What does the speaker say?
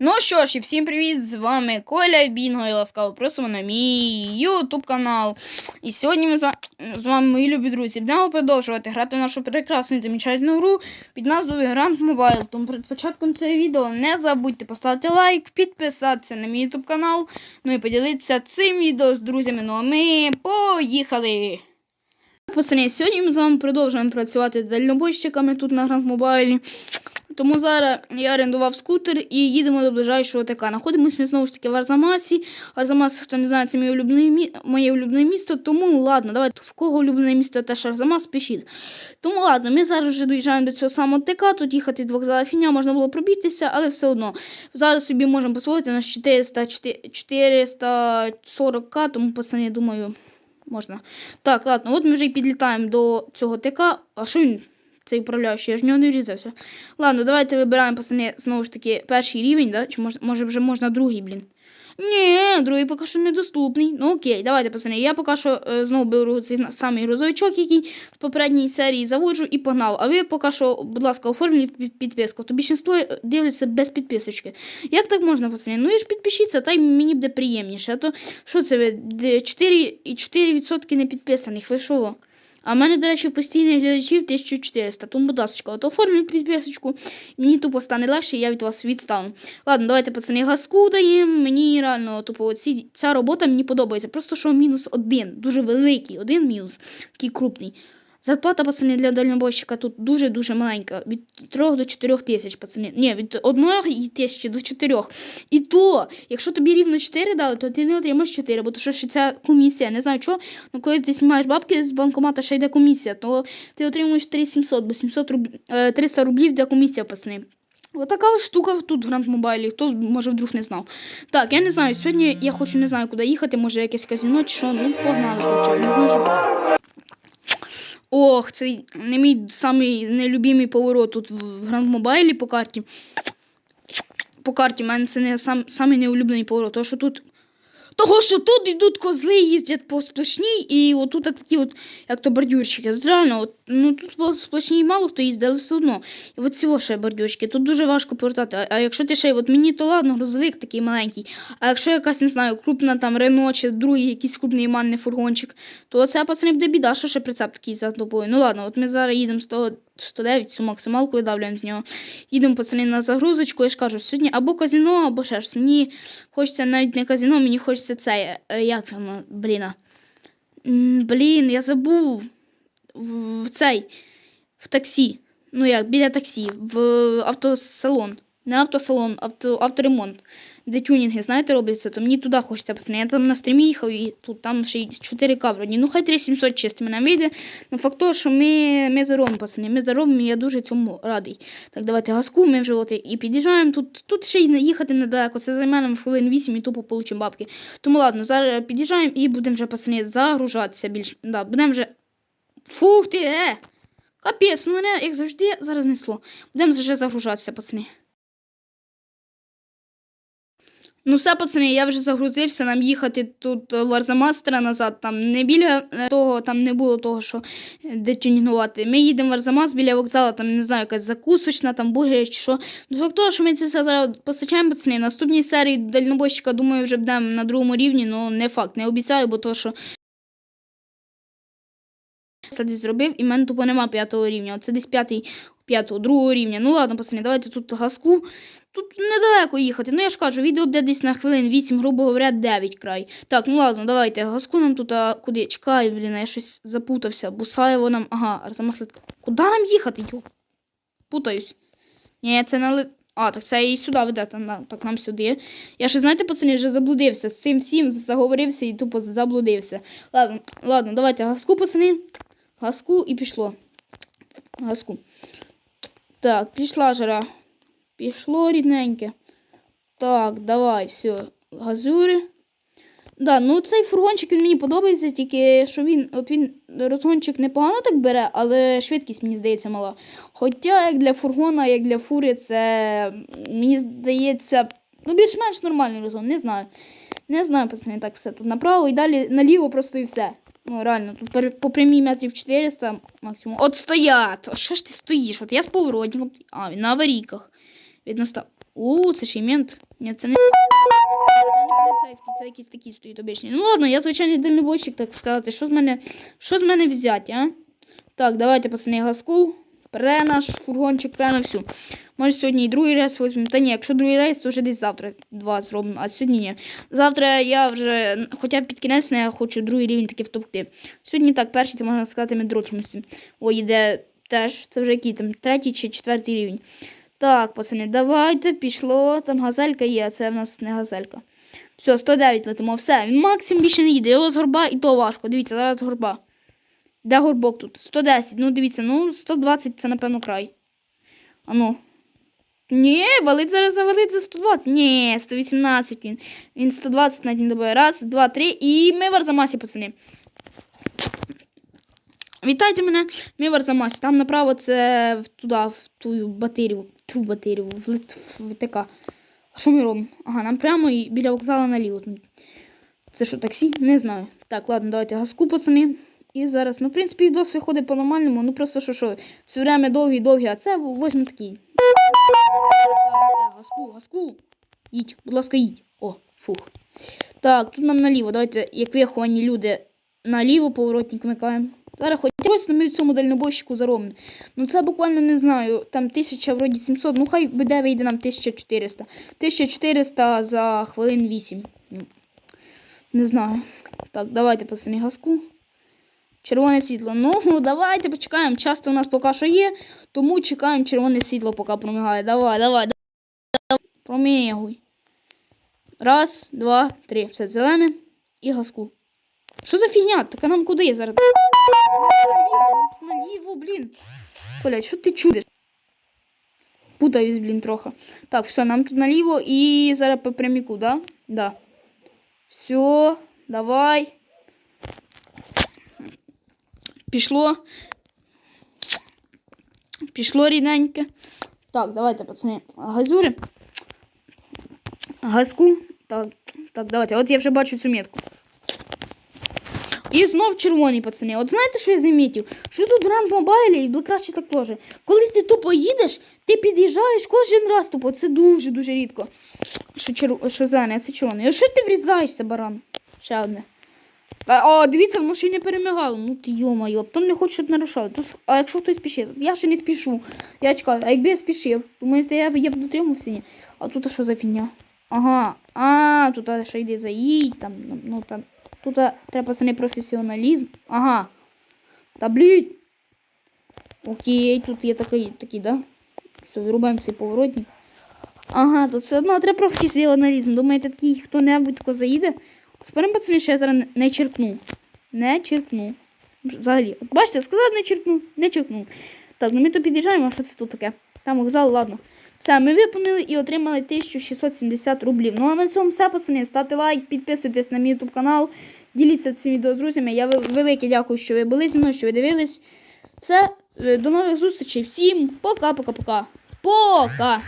Ну що ж, і всім привіт! З вами Коля Бінго і ласкаво просимо на мій YouTube канал. І сьогодні ми з вами, мої любі друзі, будемо продовжувати грати в нашу прекрасну і замечательну гру під назвою Grand Mobile. Тому перед початком цього відео не забудьте поставити лайк, підписатися на мій YouTube канал, ну і поділитися цим відео з друзями. Ну а ми поїхали! Пацани, сьогодні ми з вами продовжуємо працювати з дальнобойщиками тут на Grand Mobile. Тому зараз я орендував скутер і їдемо до ближайшого ТК. Знаходимося ми знову ж таки в Арзамасі. Арзамас, хто не знає, це моє улюблене, мі... моє улюблене місто. Тому ладно, давайте в кого улюблене місто теж Арзамас, пишіть. Тому ладно, ми зараз вже доїжджаємо до цього самого ТК. Тут їхати з вокзалу фіня можна було пробігтися, але все одно. Зараз собі можемо дозволити на 400, 440к, тому пацани, думаю, можна. Так, ладно, от ми вже і підлітаємо до цього ТК. А що він? Цей управляючий, я ж нього не врізався. Ладно, давайте вибираємо пацани знову ж таки перший рівень, да? Чи може, може вже можна другий, блін. Ні, другий поки що недоступний. Ну окей, давайте, пацани. Я поки що е, знову беру цей самий грузовичок, який з попередньої серії заводжу і погнав. А ви поки що, будь ласка, оформліть під- підписку. То більшинство е, дивляться без підписочки. Як так можна, пацани? Ну і ж підпишіться, та й мені буде приємніше. А то що це ви? Де 4, і 4% не підписаних. Ви що? А в мене, до речі, постійних глядачів 1400. Тому, будь ласка, от оформлюйте підписочку. Мені тупо стане легше, я від вас відстану. Ладно, давайте, пацани, газку даємо. Мені реально тупо оці, ця робота мені подобається. Просто що мінус один. Дуже великий, один мінус, такий крупний. Зарплата, пацани, для дальнобойщика тут дуже-дуже маленька. Від 3 до 4 тисяч, пацани. Ні, від 1 тисячі до 4. І то, якщо тобі рівно 4 дали, то ти не отримаєш 4, бо то що ще ця комісія, не знаю чого, ну коли ти знімаєш бабки з банкомата, ще йде комісія, то ти отримуєш 3700, бо 700 руб... е, 300 рублів йде комісія, пацани. Отака ось штука тут в Гранд Мобайлі, хто може вдруг не знав. Так, я не знаю, сьогодні я хочу не знаю, куди їхати, може якесь казино чи що, ну погнали, дуже. Ох, це не мій самий нелюбімий поворот тут в Гранд Мобайлі по карті. По карті в мене це не сам, самий неулюблений поворот, тому що тут. Того, що тут йдуть козли, їздять по сплошній, і отут такі от, як то бордюрчики. Реально, от, ну тут по сплошній мало хто їздить, але все одно. І от цього ще бордюрчики, тут дуже важко повертати. А, а якщо ти ще, от мені то ладно, грузовик такий маленький. А якщо якась, не знаю, крупна там Рено чи другий якийсь крупний манний фургончик, то це пацани буде біда, що ще прицеп такий за тобою. Ну ладно, от ми зараз їдемо 100, 109, цю максималку видавлюємо з нього. Їдемо пацани на загрузочку, я ж кажу, сьогодні або казино, або ще щось. Мені хочеться навіть не казино, мені хочеться це. е, Як воно, блін. Блін, я забув. В цей. В таксі. Ну як, біля таксі, в автосалон. Не автосалон, авто, авторемонт. Де тюнінги, знаєте, робляться, то мені туди хочеться пацани. Я там на стрімі їхав і тут там ще й 4К вроді. Ну хай 3700 чисто мене вийде. Ну факт того, що ми, ми заробимо, пацани. Ми заробимо, і я дуже цьому радий. Так, давайте газку, ми вже от і під'їжджаємо. Тут, тут ще й їхати недалеко. Це займе нам хвилин 8 і тупо получимо бабки. Тому ладно, зараз під'їжджаємо і будемо вже, пацани, загружатися більше. Да, будемо вже. Фух ти, е! Капець, ну мене, як завжди, зараз несло. Будемо вже загружатися, пацани. Ну все, пацани, я вже загрузився, нам їхати тут е, в Арзамастера назад, там не біля е, того, там не було того, що е, де тюнінгувати. Ми їдемо в Арзамас біля вокзалу, там не знаю, якась закусочна, там бургери чи що. Ну факт того, що ми це все зараз постачаємо, пацани. В наступній серії дальнобойщика, думаю, вже будемо на другому рівні, ну не факт, не обіцяю, бо то, що це десь зробив, і в мене тупо нема п'ятого рівня. Оце десь п'ятий, п'ятого, другого рівня. Ну ладно, пацани, давайте тут газку. Тут недалеко їхати. Ну я ж кажу, відео буде десь на хвилин 8, грубо говоря, 9 край. Так, ну ладно, давайте. Газку нам тут, а куди? Чекай, блін, я щось запутався. Бусаєво нам. Ага, Арзамаслитка. Куди нам їхати? Йо? Путаюсь. Ні, це на ли... А, так це і сюди веде, так нам сюди. Я ще, знаєте, пацани, вже заблудився. З цим всім заговорився і тупо заблудився. Ладно, ладно, давайте газку, пацани. Газку і пішло. Газку. Так, пішла жара. Пішло рідненьке. Так, давай, все. Газури. Да, ну цей фургончик він мені подобається, тільки що він, от він розгончик непогано так бере, але швидкість, мені здається, мала. Хоча як для фургона, як для фури, це мені здається, ну більш-менш нормальний розгон, не знаю. Не знаю, пацани, так все. Тут направо і далі наліво просто і все. Ну, реально, тут по прямій метрів 400 максимум. От стоять! А що ж ти стоїш? От я з поворотником. А, він на аварійках. Видно, став. У, це ще й мент. Ні, це не. Це не поліцейський, це якийсь такий стоїть обичний. Ну ладно, я звичайний дальнобойщик, так сказати. Що з мене, що з мене взяти, а? Так, давайте, пацани, газку. Пре наш фургончик, пре на всю. Може сьогодні і другий рейс візьмемо. Та ні, якщо другий рейс, то вже десь завтра два зробимо, а сьогодні ні. Завтра я вже, хоча б під кінець, я хочу другий рівень таки втовкти. Сьогодні так, перший, це можна сказати, ми дрочимося. Ой, іде теж, це вже який там, третій чи четвертий рівень. Так, пацани, давайте, пішло. Там газелька є, це в нас не газелька. Все, 109 летимо, все. Він максимум більше не їде. Його з горба і то важко. Дивіться, зараз горба. Де горбок тут? 110. Ну, дивіться, ну 120 це, напевно, край. А ну. Ні, валить зараз завалить за 120. Ні, 118 він. Він 120 навіть не добає. Раз, два, три. І ми в Арзамасі, пацани. Вітайте мене, ми в Арзамасі. Там направо це туди, в ту батирю. Ту батирю, в, в ВТК. Що ми робимо? Ага, нам прямо і біля вокзалу наліво. Це що, таксі? Не знаю. Так, ладно, давайте газку, пацани. І зараз, ну, в принципі, відос виходить по-нормальному, ну просто що, що, все время довгі-довгі, а це возьмемо такий. Так, е, газку, газку. Їдь, будь ласка, їдь. О, фух. Так, тут нам наліво. Давайте, як виховані люди, наліво поворотник вмикаємо. Зараз хоч ось ми в цьому дальнобойщику заробимо. Ну це буквально не знаю, там 1000, вроді 700, ну хай буде вийде нам 1400. 1400 за хвилин 8. Ну, Не знаю. Так, давайте пацани газку. Червоне світло. Ну, давайте почекаємо. Часто у нас поки що є, тому чекаємо червоне світло, поки промигає. Давай, давай, давай. Промігуй. Раз, два, три. Все зелене і газку. Що за фігня? Так а нам куди я зараз? Наліво, блін. Коля, що ти чудиш? Путаюсь, блін, трохи. Так, все, нам тут наліво і зараз по пряміку, да? Да. Все, давай. Пішло. Пішло рідненьке. Так, давайте, пацани, газюри. Газку. Так, так, давайте. От я вже бачу цю метку. І знов червоний, пацани. От знаєте, що я замітив? Що тут в Ранд Мобайлі і краще так теж. Коли ти тупо їдеш, ти під'їжджаєш кожен раз тупо. Це дуже-дуже рідко. Що, чер... що зелене, а це червоний. А що ти врізаєшся, баран? Ще одне. А, дивіться, воно ще й не перемигало. Ну ти йо-моє, потім не хочу, щоб нарушали. Тут, а якщо хтось спішить? Я ще не спішу. Я чекаю, а якби я спішив, думаєте, я, б- я б дотримався? Ні. А тут що за фігня? Ага, а, тут ще йде заїдь, там, ну, там. Тут треба пацани професіоналізм. Ага. Та блін. Окей, тут є такий, такий, да? Все, вирубаємо цей поворотник. Ага, тут все одно треба професіоналізм. Думаєте, такий хто-небудь заїде? Спорим, пацани, що я зараз не- черкну. Не черкну. Взагалі. От бачите, сказав не черкну, не черкну. Так, ну ми тут під'їжджаємо, що це тут таке? Там вокзал, ладно. Все, ми виповнили і отримали 1670 рублів. Ну а на цьому все, пацани. Ставте лайк, підписуйтесь на мій YouTube канал, діліться цим відео з друзями. Я велике дякую, що ви були зі мною, що ви дивились. Все, е, до нових зустрічей. Всім пока-пока-пока. Пока!